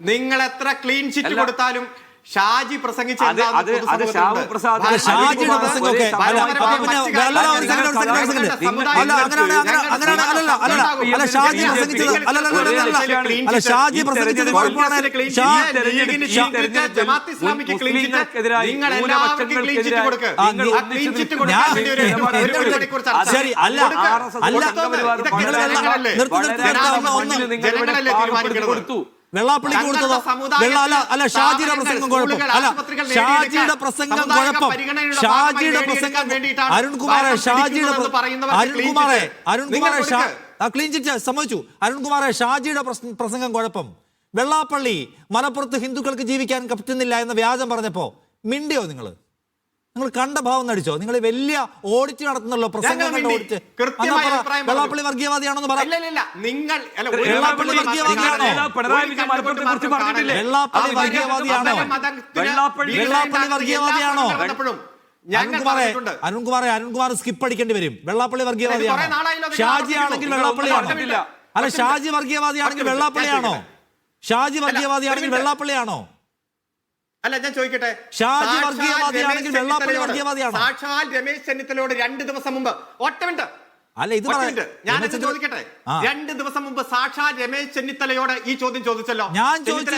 നിങ്ങൾ എത്ര clean chit കൊടുത്താലും ഷാജി പ്രസംഗിച്ച കൊടുത്തു വെള്ളാപ്പള്ളിക്ക് തങ്ങളുടെ കൊടുത്തതോ? വെള്ള അല്ല ഷാജിയുടെ പ്രസംഗം കുഴപ്പം. അല്ല ഷാജിയുടെ പ്രസംഗം കുഴപ്പം. ഷാജിയുടെ പ്രസംഗം അരുൺകുമാറെ ഷാജിയുടെ അരുൺകുമാറെ അരുൺകുമാറെ ഷാ ക്ലീൻ ചിറ്റ് സമ്മതിച്ചു. അരുൺകുമാറെ ഷാജിയുടെ പ്രസ- പ്രസംഗം കുഴപ്പം. വെള്ളാപ്പള്ളി മലപ്പുറത്ത് ഹിന്ദുക്കൾക്ക് ജീവിക്കാൻ പറ്റുന്നില്ല എന്ന വ്യാജം പറഞ്ഞപ്പോ മിണ്ടിയോ നിങ്ങൾ? നിങ്ങൾ കണ്ട ഭാവം നടിച്ചോ? നിങ്ങൾ വലിയ ഓഡിറ്റ് നടത്തുന്നല്ലോ പ്രസംഗം. ഓഡിറ്റ് വെള്ളാപ്പള്ളി വർഗീയവാദിയാണെന്ന് വർഗീയവാദിയാണോ? അരുൺകുമാറെ അരുൺകുമാർ സ്കിപ്പ് അടിക്കേണ്ടി വരും. വെള്ളാപ്പള്ളി വർഗീയവാദിയാണോ? ഷാജി ആണെങ്കിൽ വെള്ളാപ്പള്ളിയാണോ അല്ല ഷാജി വർഗീയവാദിയാണെങ്കിൽ വെള്ളാപ്പള്ളിയാണോ ഷാജി വർഗീയവാദിയാണെങ്കിൽ വെള്ളാപ്പള്ളിയാണോ അല്ല ഞാൻ ചോദിക്കട്ടെ? സാക്ഷാൽ രമേശ് ചെന്നിത്തലയോട് രണ്ട് ദിവസം മുമ്പ് ഒറ്റ മിനിറ്റ്. അല്ല ഇത് ഞാൻ ചോദിക്കട്ടെ? രണ്ട് ദിവസം മുമ്പ് സാക്ഷാൽ രമേശ് ചെന്നിത്തലയോട് ഈ ചോദ്യം ചോദിച്ചല്ലോ. ഞാൻ ചോദിച്ച?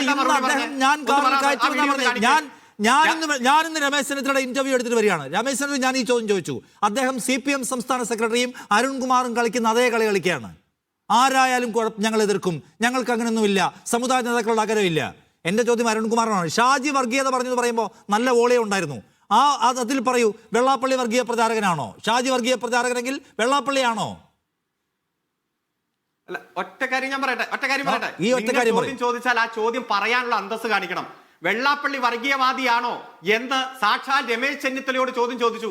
ഞാൻ ഞാനിന്ന് ഞാനിന്ന് രമേശ് ചെന്നിത്തലയുടെ ഇന്റർവ്യൂ എടുത്തിട്ട് വരികയാണ്. രമേശ് ചെന്നിത്തല ഞാൻ ഈ ചോദ്യം ചോദിച്ചു. അദ്ദേഹം സി പി എം സംസ്ഥാന സെക്രട്ടറിയും അരുൺകുമാറും കളിക്കുന്ന അതേ കളി കളിക്കുകയാണ്. ആരായാലും ഞങ്ങൾ എതിർക്കും. ഞങ്ങൾക്ക് അങ്ങനെയൊന്നുമില്ല സമുദായ നേതാക്കളുടെ അകരമില്ല എന്റെ ചോദ്യം അരുൺകുമാറിനാണ് ഷാജി വർഗീയത പറഞ്ഞെന്ന് പറയുമ്പോൾ നല്ല ഓളേ ഉണ്ടായിരുന്നു. ആ അതിൽ പറയൂ വെള്ളാപ്പള്ളി വർഗീയ പ്രചാരകനാണോ? ഷാജി വർഗീയ പ്രചാരകനെങ്കിൽ വെള്ളാപ്പള്ളിയാണോ? അല്ല ഒറ്റ കാര്യം ഞാൻ പറയട്ടെ ഒറ്റ കാര്യം പറയട്ടെ. ഈ ഒറ്റ കാര്യം ചോദ്യം ചോദിച്ചാൽ ആ ചോദ്യം പറയാനുള്ള അന്തസ് കാണിക്കണം. വെള്ളാപ്പള്ളി വർഗീയവാദിയാണോ എന്ന് സാക്ഷാൽ രമേശ് ചെന്നിത്തലയോട് ചോദ്യം ചോദിച്ചു.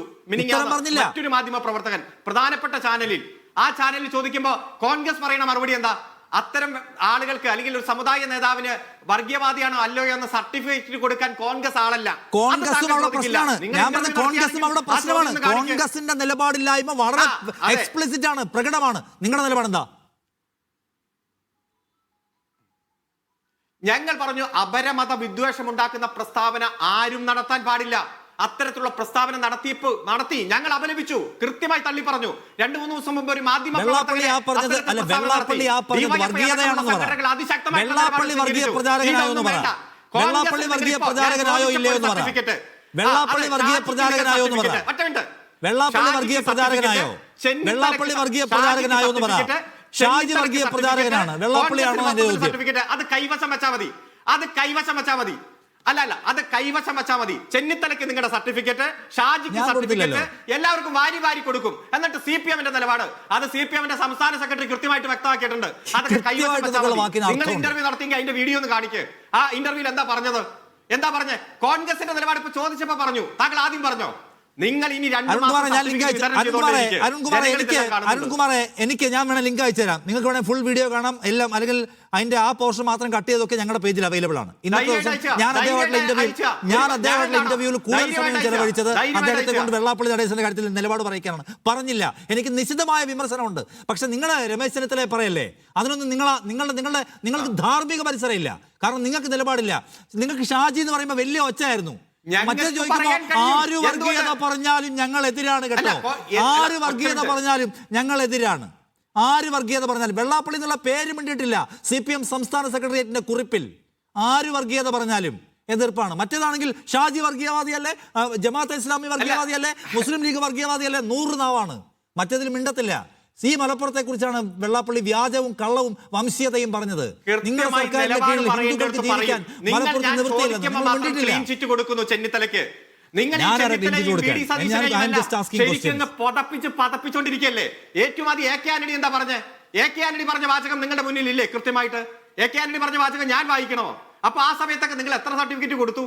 മറ്റൊരു മാധ്യമ പ്രവർത്തകൻ പ്രധാനപ്പെട്ട ചാനലിൽ. ആ ചാനലിൽ ചോദിക്കുമ്പോ കോൺഗ്രസ് പറയുന്ന മറുപടി എന്താ? അത്തരം ആളുകൾക്ക് അല്ലെങ്കിൽ ഒരു സമുദായ നേതാവിന് വർഗീയവാദിയാണോ അല്ലോ എന്ന സർട്ടിഫിക്കറ്റ് കൊടുക്കാൻ കോൺഗ്രസ് ആളല്ല. കോൺഗ്രസ് അവിടെ പ്രശ്നമാണ്. ഞാൻ പറഞ്ഞ കോൺഗ്രസും അവിടെ പ്രശ്നമാണ്. കോൺഗ്രസിന്റെ നിലപാടില്ലായ്മ വളരെ എക്സ്പ്ലിസിറ്റ് ആണ് പ്രകടമാണ്. നിങ്ങളുടെ നിലപാട് എന്താ? ഞങ്ങൾ പറഞ്ഞു അപരമത വിദ്വേഷം ഉണ്ടാക്കുന്ന പ്രസ്താവന ആരും നടത്താൻ പാടില്ല. അത്തരത്തിലുള്ള പ്രസ്താവന നടത്തിയപ്പോ നടത്തി. ഞങ്ങൾ അപലപിച്ചു. കൃത്യമായി തള്ളി പറഞ്ഞു. രണ്ടു മൂന്ന് ദിവസം മുമ്പ് ഒരു മാധ്യമ വെള്ളാപ്പള്ളി വർഗീയ. പ്രചാരകനായോ ഇല്ലയോ എന്ന്. വെള്ളാപ്പള്ളി വർഗീയ പ്രചാരകനായോ എന്ന്. വെള്ളാപ്പള്ളി വർഗീയ. പ്രചാരകനായോ? വെള്ളാപ്പള്ളി വർഗീയ പ്രചാരകനായോ എന്ന് ഷാജി വർഗീയ. പ്രചാരകനാണ്. വെള്ളാപ്പള്ളിയാണോ സർട്ടിഫിക്കറ്റ്. അത് കൈവശം വെച്ചാൽ മതി. അത് കൈവശം വെച്ചാൽ മതി. അല്ല അല്ല അത് കൈവശം വെച്ചാൽ മതി. ചെന്നിത്തലയ്ക്ക് നിങ്ങളുടെ സർട്ടിഫിക്കറ്റ് ഷാജിക്ക് സർട്ടിഫിക്കറ്റ് എല്ലാവർക്കും വാരി വാരി കൊടുക്കും. എന്നിട്ട് സി പി എമ്മിന്റെ നിലപാട്. അത് സി പി എമ്മിന്റെ സംസ്ഥാന സെക്രട്ടറി കൃത്യമായിട്ട് വ്യക്തമാക്കിയിട്ടുണ്ട്. അതൊക്കെ കൈവശം വെച്ചാൽ മതി. നിങ്ങൾ. ഇന്റർവ്യൂ നടത്തിയെങ്കിൽ അതിന്റെ വീഡിയോ ഒന്ന് കാണിക്ക്. ആ ഇന്റർവ്യൂവിൽ എന്താ പറഞ്ഞത്? എന്താ പറഞ്ഞേ? കോൺഗ്രസിന്റെ നിലപാട് ഇപ്പൊ ചോദിച്ചപ്പോ പറഞ്ഞു. താങ്കൾ ആദ്യം പറഞ്ഞോ? നിങ്ങൾ ഇനി രണ്ട് അരുൺകുമാറെ എനിക്ക് ഞാൻ വേണേൽ ലിങ്ക് അയച്ചു തരാം. നിങ്ങൾക്ക് വേണേൽ ഫുൾ വീഡിയോ കാണാം എല്ലാം അല്ലെങ്കിൽ അതിന്റെ ആ പോർഷൻ മാത്രം കട്ട് ചെയ്തൊക്കെ ഞങ്ങളുടെ പേജിൽ അവൈലബിൾ ആണ്. ഇന്നത്തെ ദിവസം ഞാൻ അദ്ദേഹമായിട്ടുള്ള ഇന്റർവ്യൂ ഞാൻ അദ്ദേഹമായിട്ടുള്ള ഇന്റർവ്യൂവിൽ കൂടുതൽ സമയം. ചെലവഴിച്ചത് അദ്ദേഹത്തെ കൊണ്ട്. വെള്ളാപ്പള്ളി നടേശന്റെ കാര്യത്തിൽ നിലപാട് പറയിക്കാനാണ് പറഞ്ഞില്ല. എനിക്ക് നിശിതമായ വിമർശനമുണ്ട്. പക്ഷെ നിങ്ങൾ രമേശ് ചെന്നിത്തല പറയല്ലേ? അതിനൊന്നും നിങ്ങൾ നിങ്ങളുടെ നിങ്ങളുടെ നിങ്ങൾക്ക് ധാർമ്മിക പരിസരമില്ല. കാരണം നിങ്ങൾക്ക് നിലപാടില്ല. നിങ്ങൾക്ക് ഷാജി എന്ന് പറയുമ്പോൾ വലിയ ഒച്ചയായിരുന്നു. മറ്റേ ചോദിക്കുമ്പോ ആര് വർഗീയത പറഞ്ഞാലും ഞങ്ങൾ എതിരാണ് കേട്ടോ ആര് വർഗീയത പറഞ്ഞാലും ഞങ്ങൾ എതിരാണ് ആര് വർഗീയത പറഞ്ഞാലും വെള്ളാപ്പള്ളി എന്നുള്ള പേര് മിണ്ടിയിട്ടില്ല. സി പി എം സംസ്ഥാന സെക്രട്ടേറിയറ്റിന്റെ കുറിപ്പിൽ. ആര് വർഗീയത പറഞ്ഞാലും എതിർപ്പാണ്. മറ്റേതാണെങ്കിൽ ഷാജി വർഗീയവാദിയല്ലേ? ജമാഅത്ത് ഇസ്ലാമി വർഗീയവാദിയല്ലേ? മുസ്ലിം ലീഗ് വർഗീയവാദിയല്ലേ? നൂറ് നാവാണ്. മറ്റേതിൽ മിണ്ടത്തില്ല. സി മലപ്പുറത്തെ കുറിച്ചാണ് വെള്ളാപ്പള്ളി വ്യാജവും കള്ളവും വംശീയതയും പറഞ്ഞത്. നിങ്ങളുടെ സർക്കാരിന്റെ കീഴിൽ ഹിന്ദുക്കൾക്ക് ജീവിക്കാൻ മലപ്പുറത്ത് നിവൃത്തിയില്ല. നിങ്ങൾ ചെന്നിത്തലയ്ക്ക്. നിങ്ങൾ പുതപ്പിച്ച് പതപ്പിച്ചോണ്ടിരിക്കല്ലേ? ഏറ്റവും ആദ്യം എ കെ ആന്റണി എന്താ പറഞ്ഞേ? എ കെ ആന്റണി പറഞ്ഞ വാചകം നിങ്ങളുടെ മുന്നിൽ ഇല്ലേ കൃത്യമായിട്ട്? എ കെ ആന്റണി പറഞ്ഞ വാചകം ഞാൻ വായിക്കണോ? അപ്പൊ ആ സമയത്തൊക്കെ നിങ്ങൾ എത്ര സർട്ടിഫിക്കറ്റ് കൊടുത്തു?